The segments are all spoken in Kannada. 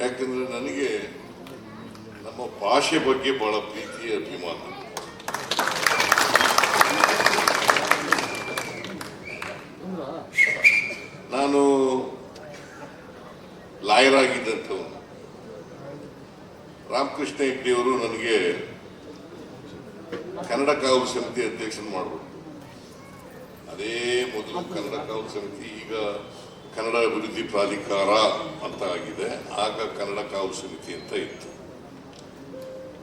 ಯಾಕಂದ್ರೆ ನನಗೆ ನಮ್ಮ ಭಾಷೆ ಬಗ್ಗೆ ಬಹಳ ಪ್ರೀತಿ ಅಭಿಮಾನ. ನಾನು ಲಾಯರ್ ಆಗಿದ್ದಂಥವನು. ರಾಮಕೃಷ್ಣ ಹೆಗ್ಡೆಯವರು ನನಗೆ ಕನ್ನಡ ಕಾವಲು ಸಮಿತಿ ಅಧ್ಯಕ್ಷನ ಮಾಡಿದ್ರು ಅದೇ ಮೊದಲು ಕನ್ನಡ ಕಾವಲು ಸಮಿತಿ, ಈಗ ಕನ್ನಡ ಅಭಿವೃದ್ಧಿ ಪ್ರಾಧಿಕಾರ ಅಂತ ಆಗಿದೆ. ಆಗ ಕನ್ನಡ ಕಾವು ಸಮಿತಿ ಅಂತ ಇತ್ತು.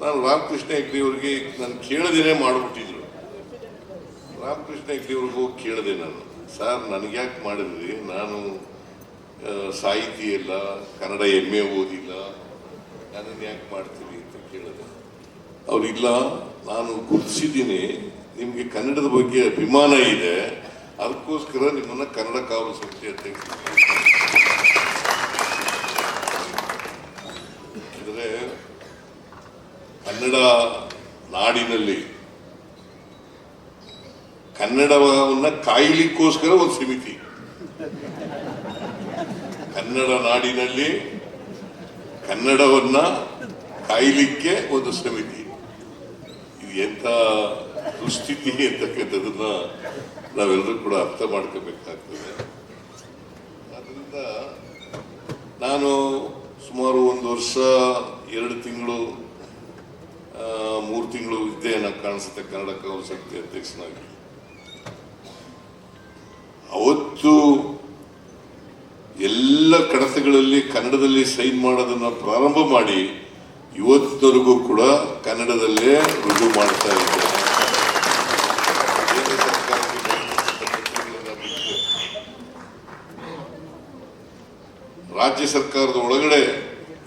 ನಾನು ರಾಮಕೃಷ್ಣ ಹೆಗ್ಡೆ ಅವರಿಗೆ ನಾನು ಕೇಳದೇನೆ ಮಾಡಿಬಿಟ್ಟಿದ್ರು. ರಾಮಕೃಷ್ಣ ಹೆಗ್ಡೆ ಅವ್ರಿಗೂ ಕೇಳಿದೆ ನಾನು. ಸರ್ ನನಗೆ ಯಾಕೆ ಮಾಡಿದ್ರಿ? ನಾನು ಸಾಹಿತಿ ಇಲ್ಲ ಕನ್ನಡ ಎಂ ಓದಿಲ್ಲ. ನನ್ನನ್ನು ಯಾಕೆ ಮಾಡ್ತೀರಿ? ಅಂತ ಕೇಳಿದೆ. ಅವ್ರಿಲ್ಲ ನಾನು ಗುರುತಿಸಿದ್ದೀನಿ. ನಿಮಗೆ ಕನ್ನಡದ ಬಗ್ಗೆ ಅಭಿಮಾನ ಇದೆ. ಅದಕ್ಕೋಸ್ಕರ ನಿಮ್ಮನ್ನ ಕನ್ನಡ ಕಾವಲು ಸಮಿತಿ ಅಧ್ಯಕ್ಷ ಅಂದರೆ ಕನ್ನಡ ನಾಡಿನಲ್ಲಿ ಕನ್ನಡವನ್ನ ಕಾಯ್ಲಿಕ್ಕೋಸ್ಕರ ಒಂದು ಸಮಿತಿ. ಕನ್ನಡ ನಾಡಿನಲ್ಲಿ ಕನ್ನಡವನ್ನ ಕಾಯ್ಲಿಕ್ಕೆ ಒಂದು ಸಮಿತಿ. ಎಂತ ದುಸ್ಥಿತಿ ಅಂತಕ್ಕಂಥದನ್ನ ನಾವೆಲ್ಲರೂ ಕೂಡ ಅರ್ಥ ಮಾಡ್ಕೋಬೇಕಾಗ್ತದೆ. ಆದ್ರಿಂದ ನಾನು ಸುಮಾರು ಒಂದು ವರ್ಷ, ಎರಡು ತಿಂಗಳು ಮೂರು ತಿಂಗಳು ಇದ್ದೆ ಅನ್ನೋ ಕಾಣಿಸುತ್ತೆ ಕನ್ನಡ ಕೌಶಕ್ತಿ ಅಧ್ಯಕ್ಷನಾಗಿ. ಅವತ್ತು ಎಲ್ಲ ಕಡತಗಳಲ್ಲಿ ಕನ್ನಡದಲ್ಲಿ ಸೈನ್ ಮಾಡೋದನ್ನ ಪ್ರಾರಂಭ ಮಾಡಿ ಇವತ್ತಿನವರೆಗೂ ಕೂಡ ಕನ್ನಡದಲ್ಲೇ ರುಜು ಮಾಡ್ತಾ ಇದ್ದಾರೆ. ರಾಜ್ಯ ಸರ್ಕಾರದ ಒಳಗಡೆ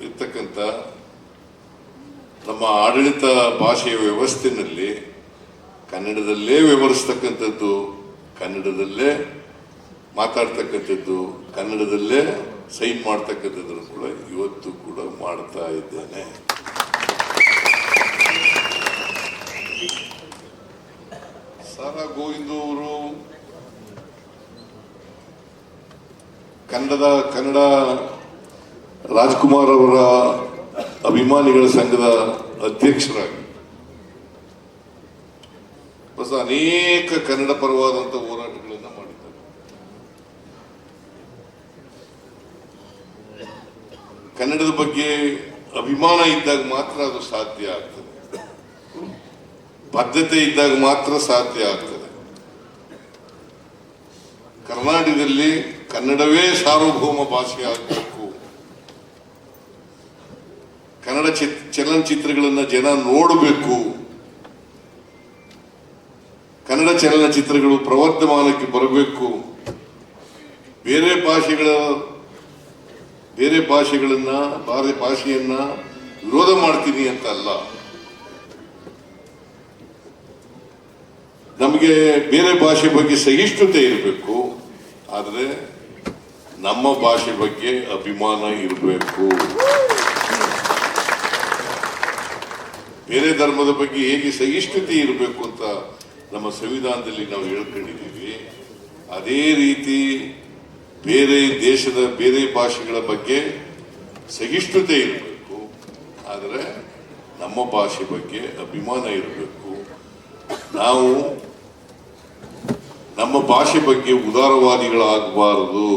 ಇರ್ತಕ್ಕಂಥ ನಮ್ಮ ಆಡಳಿತ ಭಾಷೆಯ ವ್ಯವಸ್ಥೆಯಲ್ಲಿ ಕನ್ನಡದಲ್ಲೇ ವಿವರಿಸ್ತಕ್ಕಂಥದ್ದು, ಕನ್ನಡದಲ್ಲೇ ಮಾತಾಡ್ತಕ್ಕಂಥದ್ದು, ಕನ್ನಡದಲ್ಲೇ ಸೈನ್ ಮಾಡ್ತಕ್ಕಂಥದ್ದನ್ನು ಕೂಡ ಇವತ್ತು ಕೂಡ ಮಾಡ್ತಾ ಇದ್ದೇನೆ ಸಾರಾ ಗೋವಿಂದು ಅವರು ಕನ್ನಡದ ಕನ್ನಡ ರಾಜ್ಕುಮಾರ್ ಅವರ ಅಭಿಮಾನಿಗಳ ಸಂಘದ ಅಧ್ಯಕ್ಷರಾಗಿ. ಹೊಸ ಅನೇಕ ಕನ್ನಡ ಪರವಾದಂತ ಹೋರಾಟಗಳನ್ನು ಮಾಡಿದ್ದಾರೆ. ಕನ್ನಡದ ಬಗ್ಗೆ ಅಭಿಮಾನ ಇದ್ದಾಗ ಮಾತ್ರ ಅದು ಸಾಧ್ಯ ಆಗ್ತದೆ. ಬದ್ಧತೆ ಇದ್ದಾಗ ಮಾತ್ರ ಸಾಧ್ಯ ಆಗ್ತದೆ. ಕರ್ನಾಟಕದಲ್ಲಿ ಕನ್ನಡವೇ ಸಾರ್ವಭೌಮ ಭಾಷೆ ಆಗಬೇಕು ಕನ್ನಡ ಚಿತ್, ಚಲನಚಿತ್ರಗಳನ್ನ ಜನ ನೋಡಬೇಕು. ಕನ್ನಡ ಚಲನಚಿತ್ರಗಳು ಪ್ರವರ್ಧಮಾನಕ್ಕೆ ಬರಬೇಕು. ಬೇರೆ ಭಾಷೆಗಳ, ಬೇರೆ ಭಾಷೆಗಳನ್ನ ಬೇರೆ ಭಾಷೆಯನ್ನ ವಿರೋಧ ಮಾಡ್ತೀನಿ ಅಂತ ಅಲ್ಲ. ನಮಗೆ ಬೇರೆ ಭಾಷೆ ಬಗ್ಗೆ ಸಹಿಷ್ಣುತೆ ಇರಬೇಕು. ಆದರೆ ನಮ್ಮ ಭಾಷೆ ಬಗ್ಗೆ ಅಭಿಮಾನ ಇರಬೇಕು. ಬೇರೆ ಧರ್ಮದ ಬಗ್ಗೆ ಹೇಗೆ ಸಹಿಷ್ಣುತೆ ಇರಬೇಕು ಅಂತ ನಮ್ಮ ಸಂವಿಧಾನದಲ್ಲಿ ನಾವು ಹೇಳ್ಕೊಂಡಿದ್ದೀವಿ. ಅದೇ ರೀತಿ ಬೇರೆ ದೇಶದ ಬೇರೆ ಭಾಷೆಗಳ ಬಗ್ಗೆ ಸಹಿಷ್ಣುತೆ ಇರಬೇಕು. ಆದರೆ ನಮ್ಮ ಭಾಷೆ ಬಗ್ಗೆ ಅಭಿಮಾನ ಇರಬೇಕು. ನಾವು ನಮ್ಮ ಭಾಷೆ ಬಗ್ಗೆ ಉದಾರವಾದಿಗಳಾಗಬಾರದು.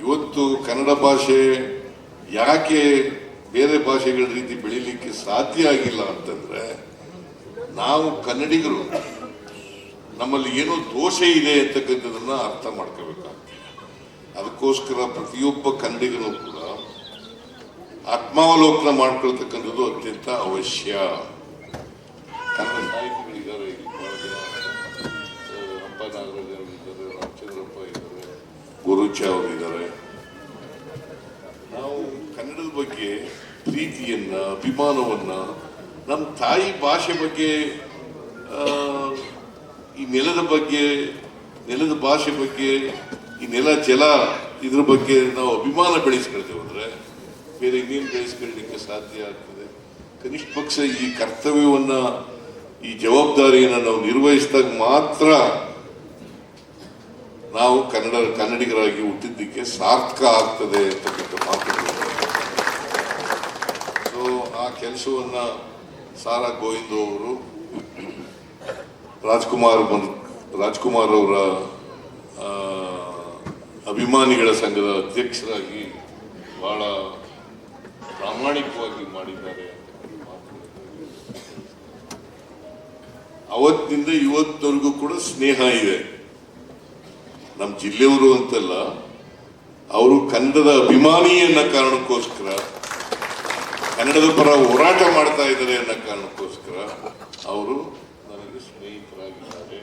ಇವತ್ತು ಕನ್ನಡ ಭಾಷೆ ಯಾಕೆ ಬೇರೆ ಭಾಷೆಗಳ ರೀತಿ ಬೆಳಿಲಿಕ್ಕೆ ಸಾಧ್ಯ ಆಗಿಲ್ಲ ಅಂತಂದ್ರೆ, ನಾವು ಕನ್ನಡಿಗರು, ನಮ್ಮಲ್ಲಿ ಏನೋ ದೋಷ ಇದೆ ಅಂತಕ್ಕಂಥದನ್ನ ಅರ್ಥ ಮಾಡ್ಕೋಬೇಕಾಗ್ತದೆ. ಅದಕ್ಕೋಸ್ಕರ ಪ್ರತಿಯೊಬ್ಬ ಕನ್ನಡಿಗರು ಕೂಡ ಆತ್ಮಾವಲೋಕನ ಮಾಡ್ಕೊಳ್ತಕ್ಕಂಥದ್ದು ಅತ್ಯಂತ ಅವಶ್ಯ. ಕನ್ನಡ ಇಲ್ಲಿ ಬಹಳ ಜನ ಆ, ಹಂಪ ನಾಗರಾಜ್ ಅವರು ಇದ್ದಾರೆ ರಾಮಚಂದ್ರಪ್ಪ ಇದ್ದಾರೆ ಗುರುಚ ಅವರಿದ್ದಾರೆ ನಾವು ಕನ್ನಡದ ಬಗ್ಗೆ ಪ್ರೀತಿಯನ್ನ, ಅಭಿಮಾನವನ್ನ ನಮ್ಮ ತಾಯಿ ಭಾಷೆ ಬಗ್ಗೆ ಈ ನೆಲದ ಬಗ್ಗೆ, ನೆಲದ ಭಾಷೆ ಬಗ್ಗೆ, ಈ ನೆಲ, ಜಲ ಇದ್ರ ಬಗ್ಗೆ ನಾವು ಅಭಿಮಾನ ಬೆಳೆಸ್ಕೊಳ್ತೇವೆ ಅಂದ್ರೆ ಬೇರೆ ಇನ್ನೇನು ಬೆಳೆಸ್ಕೊಳ್ಳಿಕ್ಕೆ ಸಾಧ್ಯ ಆಗ್ತದೆ? ಕನಿಷ್ಠ ಪಕ್ಷ ಈ ಕರ್ತವ್ಯವನ್ನ, ಈ ಜವಾಬ್ದಾರಿಯನ್ನು ನಾವು ನಿರ್ವಹಿಸಿದಾಗ ಮಾತ್ರ ನಾವು ಕನ್ನಡ, ಕನ್ನಡಿಗರಾಗಿ ಹುಟ್ಟಿದ್ದಕ್ಕೆ ಸಾರ್ಥಕ ಆಗ್ತದೆ ಅಂತಕ್ಕಂಥ ಸೊ ಆ ಕೆಲಸವನ್ನ ಸಾರಾ ಗೋವಿಂದ ಅವರು, ರಾಜ್ಕುಮಾರ್ ಬನ್- ರಾಜ್ಕುಮಾರ್ ಅವರ ಅಭಿಮಾನಿಗಳ ಸಂಘದ ಅಧ್ಯಕ್ಷರಾಗಿ ಬಹಳ ಪ್ರಾಮಾಣಿಕವಾಗಿ ಮಾಡಿದ್ದಾರೆ ಮಾತು. ಅವತ್ತಿನಿಂದ ಇವತ್ತವರೆಗೂ ಕೂಡ ಸ್ನೇಹ ಇದೆ ನಮ್ಮ ಜಿಲ್ಲೆಯವರು ಅಂತಲ್ಲ, ಅವರು ಕನ್ನಡದ ಅಭಿಮಾನಿ ಅನ್ನೋ ಕಾರಣಕ್ಕೋಸ್ಕರ, ಕನ್ನಡದ ಪರ ಹೋರಾಟ ಮಾಡ್ತಾ ಇದ್ದಾರೆ ಅನ್ನೋ ಕಾರಣಕ್ಕೋಸ್ಕರ ಅವರು ನನಗೆ ಸ್ನೇಹಿತರಾಗಿದ್ದಾರೆ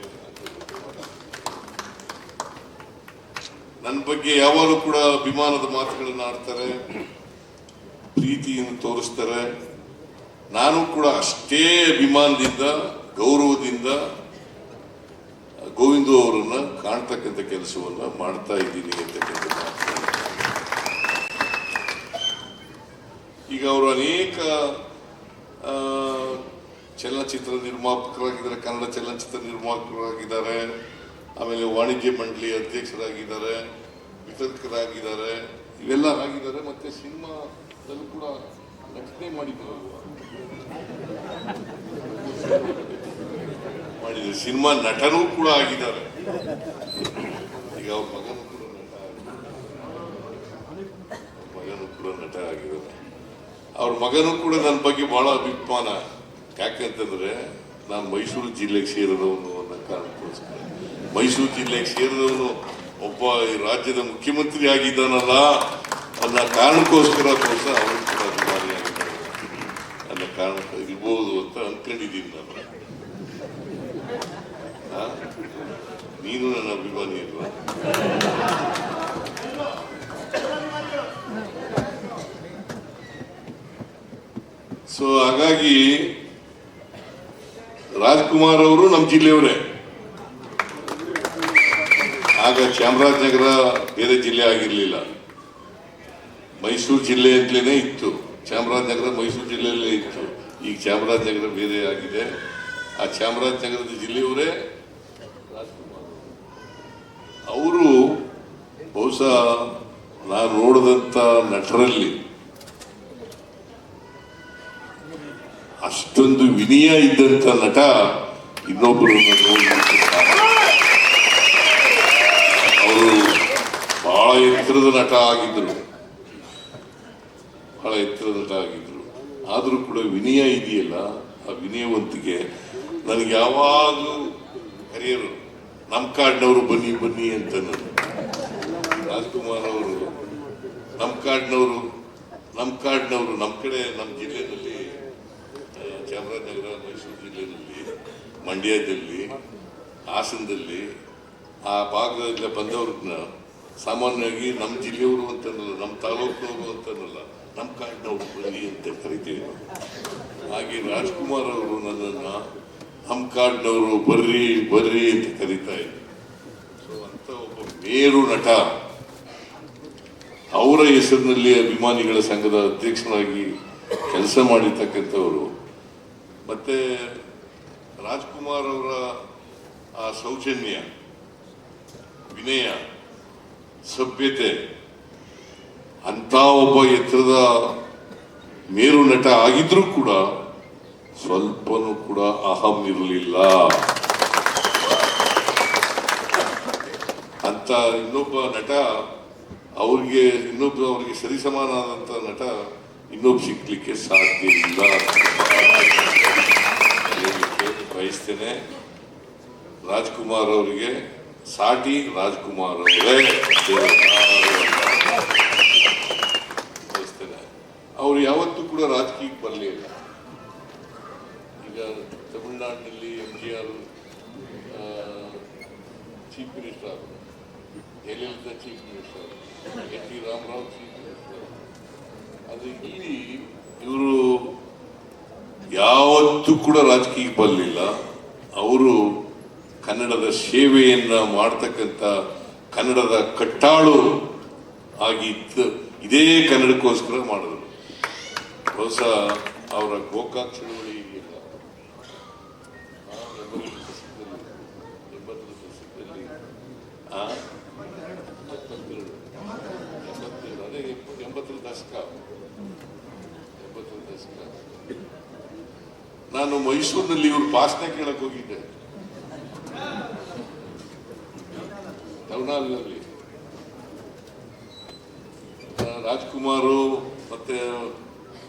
ನನ್ನ ಬಗ್ಗೆ ಯಾವಾಗಲೂ ಕೂಡ ಅಭಿಮಾನದ ಮಾತುಗಳನ್ನು ಆಡ್ತಾರೆ, ಪ್ರೀತಿಯನ್ನು ತೋರಿಸ್ತಾರೆ. ನಾನು ಕೂಡ ಅಷ್ಟೇ ಅಭಿಮಾನದಿಂದ, ಗೌರವದಿಂದ ಗೋವಿಂದು ಅವರನ್ನ ಕಾಣ್ತಕ್ಕಂಥ ಕೆಲಸವನ್ನ ಮಾಡ್ತಾ ಇದ್ದೀನಿ ಅಂತಕ್ಕಂಥ ಈಗ ಅವರು ಅನೇಕ ಚಲನಚಿತ್ರ ನಿರ್ಮಾಪಕರಾಗಿದ್ದಾರೆ, ಕನ್ನಡ ಚಲನಚಿತ್ರ ನಿರ್ಮಾಪಕರಾಗಿದ್ದಾರೆ, ಆಮೇಲೆ ವಾಣಿಜ್ಯ ಮಂಡಳಿ ಅಧ್ಯಕ್ಷರಾಗಿದ್ದಾರೆ, ವಿತರ್ಕರಾಗಿದ್ದಾರೆ, ಇವೆಲ್ಲ ಆಗಿದ್ದಾರೆ, ಮತ್ತೆ ಸಿನಿಮಾದಲ್ಲೂ ಕೂಡ ನಟನೆ ಮಾಡಿದ್ರು ಸಿನಿಮಾ ನಟನೂ ಕೂಡ ಆಗಿದ್ದಾರೆ ಈಗ ಅವ್ರ ಮಗನೂ ಕೂಡ ನಟ. ಮಗನೂ ಕೂಡ ನಟ ಆಗಿದ್ದಾರೆ ಅವ್ರ ಮಗನೂ ಕೂಡ ನನ್ನ ಬಗ್ಗೆ ಬಹಳ ಅಭಿಮಾನ ಯಾಕಂತಂದ್ರೆ ನಾನು ಮೈಸೂರು ಜಿಲ್ಲೆಗೆ ಸೇರಿದವನು ಅನ್ನೋ ಕಾರಣಕ್ಕೋಸ್ಕರ ಮೈಸೂರು ಜಿಲ್ಲೆಗೆ ಸೇರಿದವನು ಒಬ್ಬ ಈ ರಾಜ್ಯದ ಮುಖ್ಯಮಂತ್ರಿ ಆಗಿದ್ದಾನಲ್ಲ ಅನ್ನೋ ಕಾರಣಕ್ಕೋಸ್ಕರ ಬಹುಶಃ ಅವರು ಕೂಡ ಅಭಿಮಾನಿ ಆಗಿದ್ದಾರೆ ಅನ್ನೋ ಕಾರಣ ಇರ್ಬೋದು ಅಂತ ಅನ್ಕೊಂಡಿದ್ದೀನಿ ನಾನು? ನೀನು ನನ್ನ ಅಭಿಮಾನಿ ಅಲ್ವಾ? ಸೊ ಹಾಗಾಗಿ ರಾಜ್ಕುಮಾರ್ ಅವರು ನಮ್ಮ ಜಿಲ್ಲೆಯವರೇ. ಆಗ ಚಾಮರಾಜನಗರ ಬೇರೆ ಜಿಲ್ಲೆ ಆಗಿರಲಿಲ್ಲ. ಮೈಸೂರು ಜಿಲ್ಲೆ ಅಂತಲೇ ಇತ್ತು. ಚಾಮರಾಜನಗರ ಮೈಸೂರು ಜಿಲ್ಲೆಯಲ್ಲೇ ಇತ್ತು. ಈಗ ಚಾಮರಾಜನಗರ ಬೇರೆ ಆಗಿದೆ. ಆ ಚಾಮರಾಜನಗರದ ಜಿಲ್ಲೆಯವರೇ ಅವರು ಬಹುಶಃ ನಾನು ನೋಡಿದಂಥ ನಟರಲ್ಲಿ ಅಷ್ಟೊಂದು ವಿನಯ ಇದ್ದಂಥ ನಟ ಇನ್ನೊಬ್ಬರು ಅವರು ಬಹಳ ಎತ್ತರದ ನಟ ಆಗಿದ್ರು ಬಹಳ ಎತ್ತರದ ನಟ ಆಗಿದ್ರು ಆದರೂ ಕೂಡ ವಿನಯ ಇದೆಯಲ್ಲ, ಆ ವಿನಯವಂತಿಗೆ ನನಗೆ ಯಾವಾಗಲೂ ಕರೆಯರು ನಮ್ಮ ಕಾಡಿನವರು ಬನ್ನಿ ಬನ್ನಿ ಅಂತ ರಾಜ್ಕುಮಾರ್ ಅವರು ನಮ್ಮ ಕಾಡಿನವರು ನಮ್ಮ ಕಾಡಿನವರು ನಮ್ಮ ಕಡೆ ನಮ್ಮ ಜಿಲ್ಲೆಯಲ್ಲಿ ಚಾಮರಾಜನಗರ, ಮೈಸೂರು ಜಿಲ್ಲೆಯಲ್ಲಿ ಮಂಡ್ಯದಲ್ಲಿ, ಹಾಸನದಲ್ಲಿ, ಆ ಭಾಗದಿಂದ ಬಂದವ್ರನ್ನ ಸಾಮಾನ್ಯವಾಗಿ ನಮ್ಮ ಜಿಲ್ಲೆಯವರು ಅಂತನಲ್ಲ ನಮ್ಮ ತಾಲೂಕಿನವರು ಅಂತನಲ್ಲ ನಮ್ಮ ಕಾಡಿನವರು ಬನ್ನಿ ಅಂತ ಕರಿತೀವಿ. ಹಾಗೆ ರಾಜ್ಕುಮಾರ್ ಅವರು ನನ್ನನ್ನು ನಮ್ಮ ಕಾಡಿನವರು ಬರ್ರಿ ಬರ್ರಿ ಅಂತ ಕರೀತಾ ಇದ್ರು. ಸೊ ಅಂತ ಒಬ್ಬ ಮೇರು ನಟ, ಅವರ ಹೆಸರಿನಲ್ಲಿ ಅಭಿಮಾನಿಗಳ ಸಂಘದ ಅಧ್ಯಕ್ಷರಾಗಿ ಕೆಲಸ ಮಾಡಿರ್ತಕ್ಕಂಥವರು. ಮತ್ತೆ ರಾಜ್ಕುಮಾರ್ ಅವರ ಆ ಸೌಜನ್ಯ, ವಿನಯ, ಸಭ್ಯತೆ ಅಂತ ಒಬ್ಬ ಎತ್ತರದ ಮೇರು ನಟ ಆಗಿದ್ರೂ ಕೂಡ ಸ್ವಲ್ಪನೂ ಕೂಡ ಅಹಂ ಇರಲಿಲ್ಲ. ಅಂತ ಇನ್ನೊಬ್ಬ ನಟ, ಅವ್ರಿಗೆ ಇನ್ನೊಬ್ಬ ಅವ್ರಿಗೆ ಆದಂತ ನಟ ಇನ್ನೊಬ್ಬ ಸಿಗ್ಲಿಕ್ಕೆ ಸಾಧ್ಯ ಇಲ್ಲ ಬಯಸ್ತೇನೆ. ರಾಜ್ಕುಮಾರ್ ಅವರಿಗೆ, ಸಾಟಿ ರಾಜ್ಕುಮಾರ್ ಅವರೇ. ಬಯಸ್ತೇನೆ. ಅವ್ರು ಯಾವತ್ತೂ ಕೂಡ ರಾಜಕೀಯಕ್ಕೆ ಬರಲಿಲ್ಲ ಈಗ ತಮಿಳುನಾಡಿನಲ್ಲಿ M G R chief minister ಆದರು. Jayalalitha chief minister N T Rama Rao chief minister ಅದು ಇಲ್ಲಿ ಇವರು ಯಾವತ್ತೂ ಕೂಡ ರಾಜಕೀಯಕ್ಕೆ ಬರಲಿಲ್ಲ. ಅವರು ಕನ್ನಡದ ಸೇವೆಯನ್ನ ಮಾಡ್ತಕ್ಕಂಥ ಕನ್ನಡದ ಕಟ್ಟಾಳು ಆಗಿತ್ತು ಇದೇ ಕನ್ನಡಕ್ಕೋಸ್ಕರ ಮಾಡಿದ್ರು. ಬಹುಶಃ ಅವರ ಗೋಕಾಕ್ ಎಂಬತ್ತೆರಡು ಎಂಬತ್ತೆರಡು ಅದೇ ಎಂಬತ್ತರ ದಶಕ. ಎಂಬತ್ತರ ದಶಕ. ನಾನು ಮೈಸೂರಿನಲ್ಲಿ ಇವರು ಭಾಷಣ ಕೇಳಕ್ ಹೋಗಿದ್ದೆ. ಟೌನ್ ಹಾಲ್ನಲ್ಲಿ ಆ, ರಾಜ್ಕುಮಾರು ಮತ್ತೆ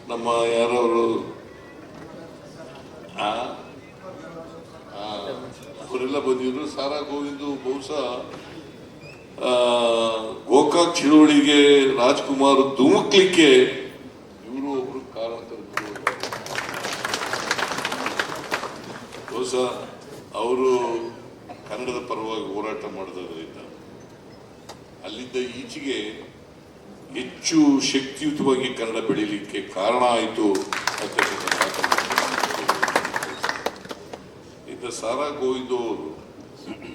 ನಮ್ಮ ಯಾರವರು? ಅವರೆಲ್ಲ ಬಂದಿದ್ರು. ಸಾರಾ ಗೋವಿಂದು ಬಹುಶಃ ಗೋಕಾಕ್ ಚಳುವಳಿಗೆ ರಾಜ್ಕುಮಾರ್ ಧುಮುಕ್ಲಿಕ್ಕೆ ಇವರು ಒಬ್ರು ಕಾರಣಕರ್ತರು ಬಹುಶಃ ಅವರು ಕನ್ನಡದ ಪರವಾಗಿ ಹೋರಾಟ ಮಾಡೋದ್ರಿಂದ ಅಲ್ಲಿದ್ದ ಈಚೆಗೆ ಹೆಚ್ಚು ಶಕ್ತಿಯುತವಾಗಿ ಕನ್ನಡ ಬೆಳೀಲಿಕ್ಕೆ ಕಾರಣ ಆಯಿತು ಇದ್ದ ಸಾರಾ ಗೋವಿಂದ ಅವರು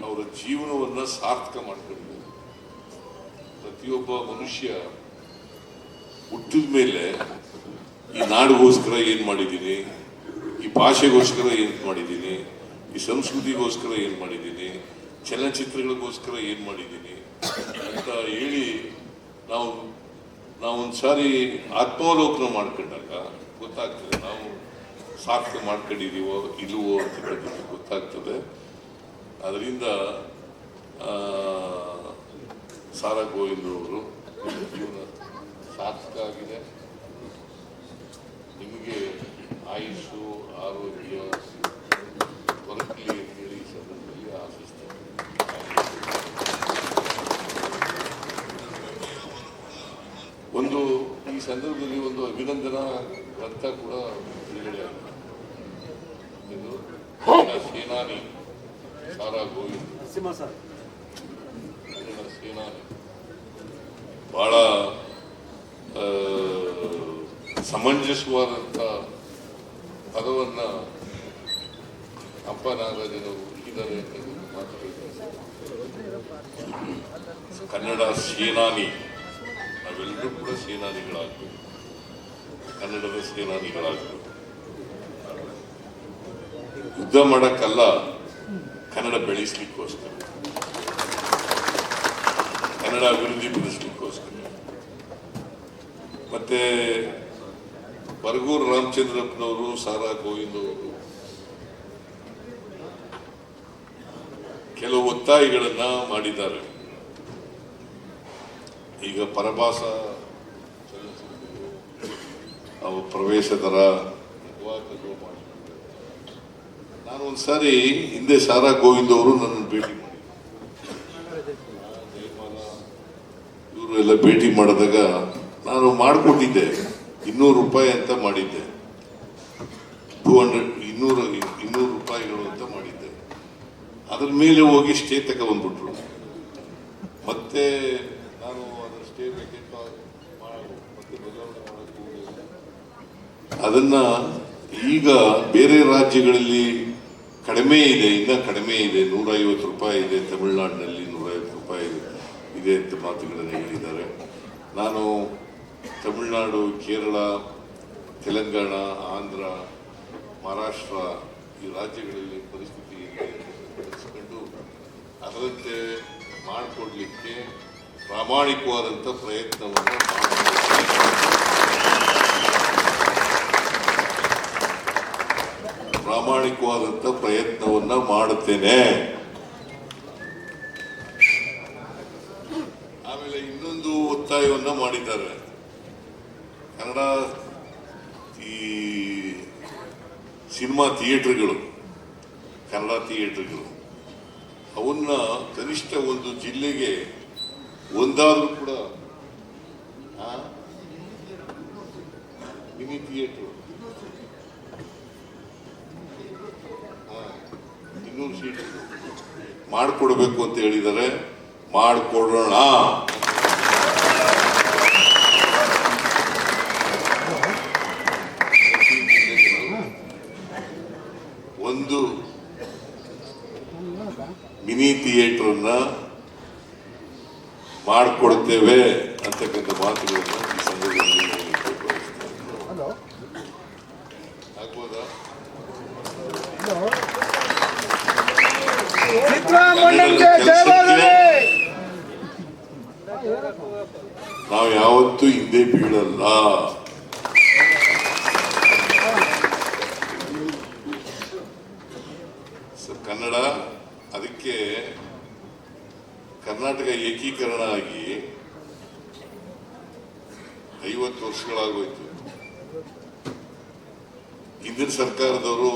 ಅವರ ಜೀವನವನ್ನ ಸಾರ್ಥಕ ಮಾಡ್ಕೊಂಡಿದ್ದಾರೆ ಪ್ರತಿಯೊಬ್ಬ ಮನುಷ್ಯ ಹುಟ್ಟಿದ ಮೇಲೆ ಈ ನಾಡಿಗೋಸ್ಕರ ಏನ್ ಮಾಡಿದ್ದೀನಿ? ಈ ಭಾಷೆಗೋಸ್ಕರ ಏನ್ ಮಾಡಿದ್ದೀನಿ? ಈ ಸಂಸ್ಕೃತಿಗೋಸ್ಕರ ಏನ್ ಮಾಡಿದ್ದೀನಿ? ಚಲನಚಿತ್ರಗಳಿಗೋಸ್ಕರ ಏನ್ ಮಾಡಿದ್ದೀನಿ? ಅಂತ ಹೇಳಿ ನಾವು ನಾವು ಒಂದ್ಸಾರಿ ಆತ್ಮಾವಲೋಕನ ಮಾಡ್ಕೊಂಡಾಗ ಗೊತ್ತಾಗ್ತದೆ ನಾವು ಸಾರ್ಥಕ ಮಾಡ್ಕೊಂಡಿದೀವೋ ಇಲ್ಲವೋ ಅಂತ ಗೊತ್ತಾಗ್ತದೆ. ಅದರಿಂದ ಸಾರಾ ಗೋವಿಂದ್ ಅವರು ನಿಮ್ಮ ಜೀವನ ಸಾರ್ಥಕ ಆಗಿದೆ ನಿಮಗೆ ಆಯುಷು ಆರೋಗ್ಯ ಈ ಸಂದರ್ಭದಲ್ಲಿ ಆಶಿಸ್ತೇನೆ ಒಂದು ಈ ಸಂದರ್ಭದಲ್ಲಿ ಒಂದು ಅಭಿನಂದನಾ ಗ್ರಂಥ ಕೂಡ ಬಿಡುಗಡೆ ಆಗಿದೆ. ಇದು ಸಾರಾ ಸೇನಾನಿ ಸಾರಾ ಗೋವಿಂದ್. ಬಹಳ ಆ, ಸಮಂಜಸವಾದಂಥ ಪದವನ್ನ ಅಪ್ಪ ನಾಗರಾಜರು ಇದ್ದಾರೆ ಕನ್ನಡ ಸೇನಾನಿ. ನಾವೆಲ್ಲರೂ ಕೂಡ ಸೇನಾನಿಗಳಾಗಬೇಕು. ಕನ್ನಡದ ಸೇನಾನಿಗಳಾಗಬೇಕು. ಯುದ್ಧ ಮಾಡಕ್ಕಲ್ಲ ಕನ್ನಡ ಬೆಳೆಸಲಿಕ್ಕೋಸ್ಕರ. ಕನ್ನಡ ಅಭಿವೃದ್ಧಿ ಪಡಿಸಲಿಕ್ಕೋಸ್ಕರ ಮತ್ತೆ ಬರಗೂರು ರಾಮಚಂದ್ರಪ್ಪನವರು, ಸಾರಾ ಗೋವಿಂದ್ ಅವರು ಕೆಲವು ಒತ್ತಾಯಗಳನ್ನ ಮಾಡಿದ್ದಾರೆ ಈಗ ಪರಭಾಸ ಅವು ಪ್ರವೇಶ ದರ. ನಾನು ಒಂದ್ಸಾರಿ ಹಿಂದೆ ಸಾರಾ ಗೋವಿಂದ್ ಅವರು ನನ್ನನ್ನು ಭೇಟಿ ಮಾಡಿದ್ರು ಜಯಮಾಲ ಇವರು ಎಲ್ಲ ಭೇಟಿ ಮಾಡಿದಾಗ ನಾನು ಮಾಡಿಕೊಟ್ಟಿದ್ದೆ. ಇನ್ನೂರು ರೂಪಾಯಿ ಅಂತ ಮಾಡಿದ್ದೆ. ಟೂ ಹಂಡ್ರೆಡ್ ಇನ್ನೂರು ಇನ್ನೂರು ರೂಪಾಯಿಗಳು ಅಂತ ಮಾಡಿದ್ದೆ. ಅದ್ರ ಮೇಲೆ ಹೋಗಿ ಸ್ಟೇ ತಗೊಂಡ್ಬಿಟ್ರು ಮತ್ತೆ ನಾನು ಅದರ ಸ್ಟೇ ವೇಕೆಂಟ್ ಮತ್ತೆ ಬದಲಾವಣೆ ಅದನ್ನ ಈಗ ಬೇರೆ ರಾಜ್ಯಗಳಲ್ಲಿ ಕಡಿಮೆ ಇದೆ, ಇನ್ನ ಕಡಿಮೆ ಇದೆ. ನೂರ ಐವತ್ತು ರೂಪಾಯಿ ಇದೆ, ತಮಿಳ್ನಾಡಿನಲ್ಲಿ ನೂರ ಐವತ್ತು ರೂಪಾಯಿ ಇದೆ ಇದೆ ಅಂತ ಮಾತುಗಳನ್ನು ನಾನು ತಮಿಳುನಾಡು, ಕೇರಳ, ತೆಲಂಗಾಣ, ಆಂಧ್ರ, ಮಹಾರಾಷ್ಟ್ರ ಈ ರಾಜ್ಯಗಳಲ್ಲಿ ಪರಿಸ್ಥಿತಿ ತಿಳಿಸ್ಕೊಂಡು ಅದರಂತೆ ಮಾಡಿಕೊಡ್ಲಿಕ್ಕೆ ಪ್ರಾಮಾಣಿಕವಾದಂಥ ಪ್ರಯತ್ನವನ್ನು ಪ್ರಾಮಾಣಿಕವಾದಂಥ ಪ್ರಯತ್ನವನ್ನು ಮಾಡುತ್ತೇನೆ ಆಮೇಲೆ ಇನ್ನೊಂದು ಒತ್ತಾಯವನ್ನ ಮಾಡಿದ್ದಾರೆ. ಕನ್ನಡ ಈ ಸಿನಿಮಾ ಥಿಯೇಟರ್ಗಳು, ಕನ್ನಡ ಥಿಯೇಟರ್ಗಳು, ಅವನ್ನ ಕನಿಷ್ಠ ಒಂದು ಜಿಲ್ಲೆಗೆ ಒಂದಾದ್ರೂ ಕೂಡ ಮಿನಿ ಥಿಯೇಟರ್ ಇನ್ನೂರು ಸೀಟ್ ಮಾಡಿಕೊಡ್ಬೇಕು ಅಂತ ಹೇಳಿದ್ದಾರೆ. ಮಾಡಿಕೊಡೋಣ ಒಂದು ಮಿನಿ ಥಿಯೇಟರ್ನ ಮಾಡಿಕೊಡ್ತೇವೆ ಅಂತಕ್ಕಂಥ ಮಾತುಗಳನ್ನು ಈ ಸಂದರ್ಭದಲ್ಲಿ ಆಗ್ಬೋದಾ? ನಾವು ಯಾವತ್ತೂ ಹಿಂದೆ ಬೀಳಲ್ಲ ಕೆಲಸಕ್ಕೆ ಕರ್ನಾಟಕ ಏಕೀಕರಣ ಆಗಿ ಐವತ್ತು ವರ್ಷಗಳಾಗೋಯ್ತು. ಹಿಂದಿನ ಸರ್ಕಾರದವರು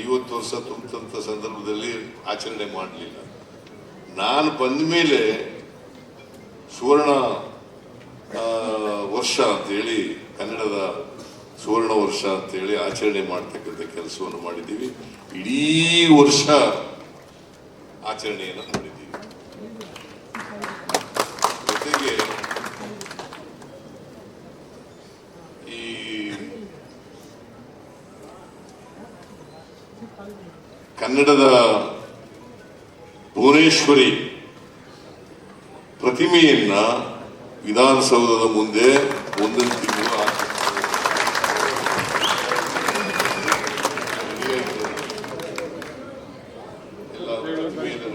ಐವತ್ತು ವರ್ಷ ತುಂಬಿದಂಥ ಸಂದರ್ಭದಲ್ಲಿ ಆಚರಣೆ ಮಾಡಲಿಲ್ಲ. ನಾನು ಬಂದ ಮೇಲೆ ಸುವರ್ಣ ವರ್ಷ ಅಂತೇಳಿ, ಕನ್ನಡದ ಸುವರ್ಣ ವರ್ಷ ಅಂತೇಳಿ ಆಚರಣೆ ಮಾಡ್ತಕ್ಕಂಥ ಕೆಲಸವನ್ನು ಮಾಡಿದ್ದೀವಿ. ಇಡೀ ವರ್ಷ ಆಚರಣೆಯನ್ನು ಮಾಡಿದ್ದೀವಿ ಜೊತೆಗೆ ಈ ಕನ್ನಡದ ಭುವನೇಶ್ವರಿ ಪ್ರತಿಮೆಯನ್ನ ವಿಧಾನಸೌಧದ ಮುಂದೆ ಒಂದೊಂದು ತಿಂಗಳು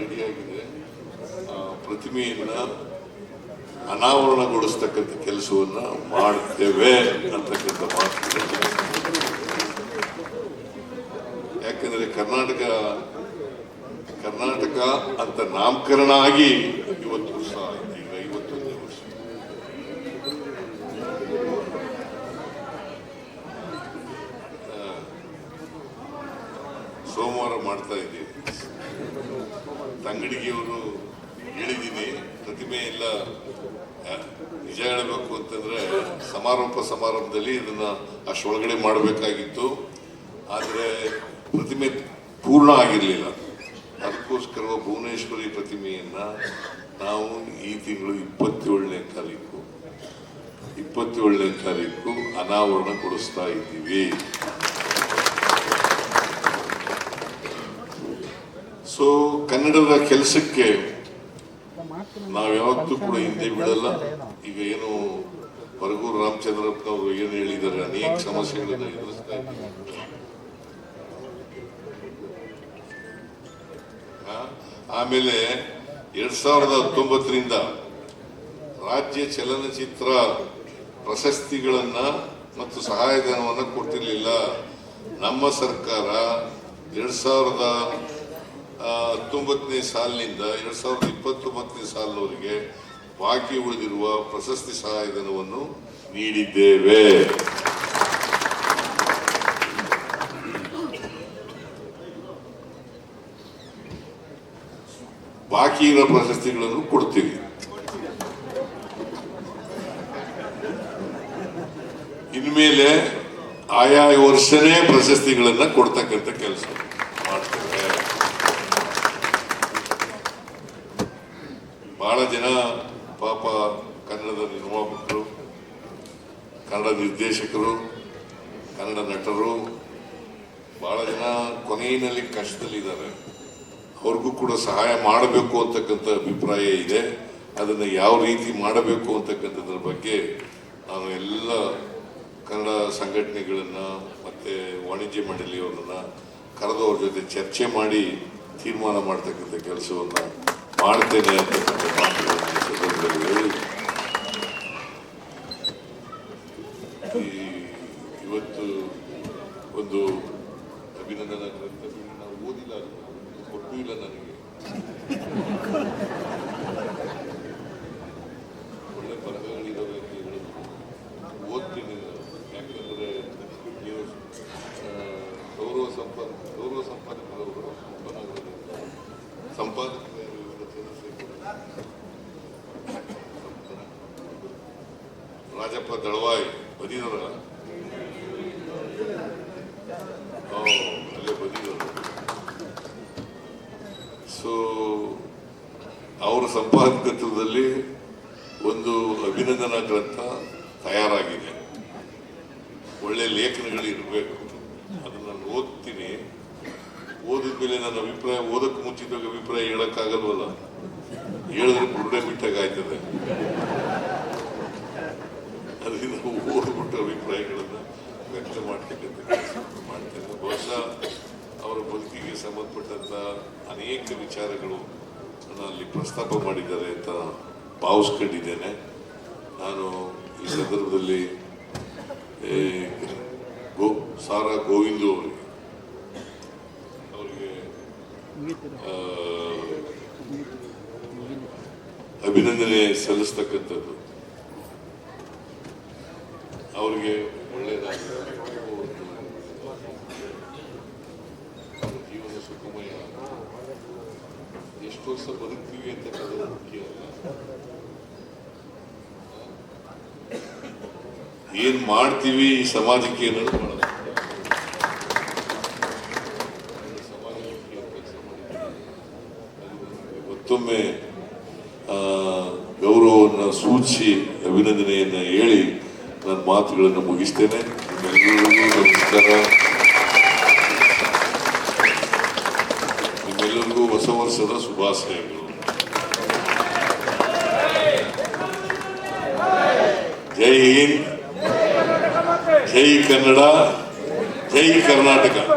ರೆಡಿಯಾಗಿದೆ. ಆ ಪ್ರತಿಮೆಯನ್ನ ಅನಾವರಣಗೊಳಿಸ್ತಕ್ಕಂಥ ಕೆಲಸವನ್ನ ಮಾಡ್ತೇವೆ ಅಂತಕ್ಕಂಥ ಮಾತು ಯಾಕಂದ್ರೆ ಕರ್ನಾಟಕ ಕರ್ನಾಟಕ ಅಂತ ನಾಮಕರಣ ಆಗಿ ಇವತ್ತು ವರ್ಷ ಆಯ್ತು, ಈಗ ಐವತ್ತೊಂದನೇ ವರ್ಷ. ಸೋಮವಾರ ಮಾಡ್ತಾ ಇದ್ದೀವಿ ತಂಗಡಿಗೆಯವರು ಹೇಳಿದ್ದೀನಿ, ಪ್ರತಿಮೆ ಎಲ್ಲ ನಿಜ ಹೇಳಬೇಕು ಅಂತಂದ್ರೆ ಸಮಾರೋಪ ಸಮಾರಂಭದಲ್ಲಿ ಇದನ್ನ ಅಷ್ಟೊಳಗಡೆ ಮಾಡಬೇಕಾಗಿತ್ತು. ಆದರೆ ಪ್ರತಿಮೆ ಪೂರ್ಣ ಆಗಿರಲಿಲ್ಲ. ನಾವು ಈ ತಿಂಗಳು ಇಪ್ಪತ್ತೇಳನೇ ತಾರೀಕು. ಇಪ್ಪತ್ತೇಳನೇ ತಾರೀಕು ಅನಾವರಣಗೊಳಿಸ್ತಾ ಇದ್ದೀವಿ. ಸೊ ಕನ್ನಡದ ಕೆಲಸಕ್ಕೆ ನಾವು ಯಾವತ್ತೂ ಕೂಡ ಹಿಂದೆ ಬಿಡಲ್ಲ. ಈಗ ಏನು ಹೊರಗೂರು ರಾಮಚಂದ್ರಪ್ಪ ಅವರು ಏನು ಹೇಳಿದ್ದಾರೆ, ಅನೇಕ ಸಮಸ್ಯೆಗಳನ್ನ ಎದುರಿಸ್ತಾ ಇದ್ದೀವಿ. ಆಮೇಲೆ ಎರಡ್ ಸಾವಿರದ ಹತ್ತೊಂಬತ್ತರಿಂದ ರಾಜ್ಯ ಚಲನಚಿತ್ರ ಪ್ರಶಸ್ತಿಗಳನ್ನ ಮತ್ತು ಸಹಾಯಧನವನ್ನು ಕೊಟ್ಟಿರಲಿಲ್ಲ. ನಮ್ಮ ಸರ್ಕಾರ ಎರಡ್ ಸಾವಿರದ ಹತ್ತೊಂಬತ್ತನೇ ಸಾಲಿನಿಂದ ಎರಡ್ ಸಾವಿರದ ಇಪ್ಪತ್ತೊಂಬತ್ತನೇ ಸಾಲಿನವರಿಗೆ ಬಾಕಿ ಉಳಿದಿರುವ ಪ್ರಶಸ್ತಿ ಸಹಾಯಧನವನ್ನು ನೀಡಿದ್ದೇವೆ. ಬಾಕಿ ಇರೋ ಪ್ರಶಸ್ತಿಗಳನ್ನು ಕೊಡ್ತೀವಿ. ಇನ್ಮೇಲೆ ಆಯಾ ವರ್ಷನೇ ಪ್ರಶಸ್ತಿಗಳನ್ನ ಕೊಡ್ತಕ್ಕಂಥ ಕೆಲಸ ಮಾಡ್ತೇವೆ. ಬಹಳ ಜನ ಪಾಪ ಕನ್ನಡದ ನಿರ್ಮಾಪಕರು ಕನ್ನಡ ನಿರ್ದೇಶಕರು, ಕನ್ನಡ ನಟರು, ಬಹಳ ಜನ ಕೊನೆಯಲ್ಲಿ ಕಷ್ಟದಲ್ಲಿದ್ದಾರೆ. ಕೂಡ ಸಹಾಯ ಮಾಡಬೇಕು ಅಂತಕ್ಕಂಥ ಅಭಿಪ್ರಾಯ ಇದೆ. ಅದನ್ನು ಯಾವ ರೀತಿ ಮಾಡಬೇಕು ಅಂತಕ್ಕಂಥದ್ರ ಬಗ್ಗೆ ನಾನು ಎಲ್ಲ ಕನ್ನಡ ಸಂಘಟನೆಗಳನ್ನ ಮತ್ತೆ ವಾಣಿಜ್ಯ ಮಂಡಳಿಯವರನ್ನ ಕರೆದವ್ರ ಜೊತೆ ಚರ್ಚೆ ಮಾಡಿ ತೀರ್ಮಾನ ಮಾಡ್ತಕ್ಕಂಥ ಕೆಲಸವನ್ನು ಮಾಡ್ತೇನೆ ಅಂತಕ್ಕಂಥ ಮಾತುಗಳನ್ನು ಸಂದರ್ಭದಲ್ಲಿ ಹೇಳಿ ಈ ಇವತ್ತು ಒಂದು ಅಭಿನಂದನಾ ಗ್ರಂಥ ನಾವು ಓದಿಲ್ಲ ಅದನ್ನ. ಕೊಟ್ಟೂ ಇಲ್ಲ ನನಗೆ ಒಳ್ಳೆ ಬರಹಗಳಿದಾವೆ ಅಂತ ಹೇಳಿದ್ರು ಓದ್ತೀನಿ ನಾನು. ಯಾಕಂದ್ರೆ ನೀವು ಆ, ಗೌರವ ಸಂಪಾದ ಗೌರವ ಸಂಪಾದಕರವರು ಒಬ್ಬನಾಗಿರೋದ್ರಿಂದ ಸಂಪಾದಕರು ಯಾರು ಇವರು ಚಂದ್ರಶೇಖರ್ ರಾಜಪ್ಪ ದಳವಾಯಿ ಬದಿದರ ಅಲ್ಲೇ ಬದಿದರು ಸೊ ಅವರ ಸಂಪಾದಕತ್ವದಲ್ಲಿ ಒಂದು ಅಭಿನಂದನಾ ಗ್ರಂಥ ತಯಾರಾಗಿದೆ. ಒಳ್ಳೆ ಲೇಖನಗಳು ಇರಬೇಕು ಅದನ್ನ ನಾನು ಓದ್ತೀನಿ. ಓದಿದ ಮೇಲೆ ನನ್ನ ಅಭಿಪ್ರಾಯ ಓದಕ್ಕೆ ಮುಂಚಿತವಾಗ ಅಭಿಪ್ರಾಯ ಹೇಳಕ್ಕಾಗಲ್ವಲ್ಲ? ಹೇಳಿದ್ರೆ ಬುರುಡೆ ಬಿಟ್ಟಾಗ ಆಯ್ತದೆ. ಅದರಿಂದ ಓದ್ಬಿಟ್ಟು ಅಭಿಪ್ರಾಯಗಳನ್ನ ವ್ಯಕ್ತ ಮಾಡ್ತಕ್ಕಂಥ ಕೆಲಸ ಮಾಡ್ತೇನೆ. ಬಹುಶಃ ಅವರ ಬದುಕಿಗೆ ಸಂಬಂಧಪಟ್ಟಂತ ಅನೇಕ ವಿಚಾರಗಳು ಅಲ್ಲಿ ಪ್ರಸ್ತಾಪ ಮಾಡಿದ್ದಾರೆ ಅಂತ ಭಾವಿಸ್ಕೊಂಡಿದ್ದೇನೆ. ನಾನು ಈ ಸಂದರ್ಭದಲ್ಲಿ ಗೋ, ಸಾರಾ ಗೋವಿಂದು ಅವರಿಗೆ ಆ, ಅಭಿನಂದನೆ ಸಲ್ಲಿಸ್ತಕ್ಕಂಥದ್ದು. ಅವರಿಗೆ ಒಳ್ಳೆಯದಾಗಲಿ. ಜೀವನ ಸುಖಮಯ ಎಷ್ಟು ವರ್ಷ ಬದುಕ್ತೀವಿ ಅಂತಕ್ಕಂಥದ್ದು ಮುಖ್ಯ ಅಲ್ಲ. ಏನ್ ಮಾಡ್ತೀವಿ ಈ ಸಮಾಜಕ್ಕೆ ಏನಾದ್ರು ಮುಖ್ಯ. ಸಮಾಜಕ್ಕೆ ಕೆಲಸ ಮಾಡಿದ್ದೀವಿ. ಅದು ಮತ್ತೊಮ್ಮೆ ಆ, ಸೂಚಿಸಿ ಅಭಿನಂದನೆಯನ್ನು ಹೇಳಿ ನನ್ನ ಮಾತುಗಳನ್ನು ಮುಗಿಸ್ತೇನೆ. ನಮಸ್ಕಾರ. ನಿಮ್ಮೆಲ್ಲರಿಗೂ ಹೊಸ ವರ್ಷದ ಶುಭಾಶಯಗಳು. ಜೈ ಹಿಂದ್. ಜೈ ಕನ್ನಡ. ಜೈ ಕರ್ನಾಟಕ.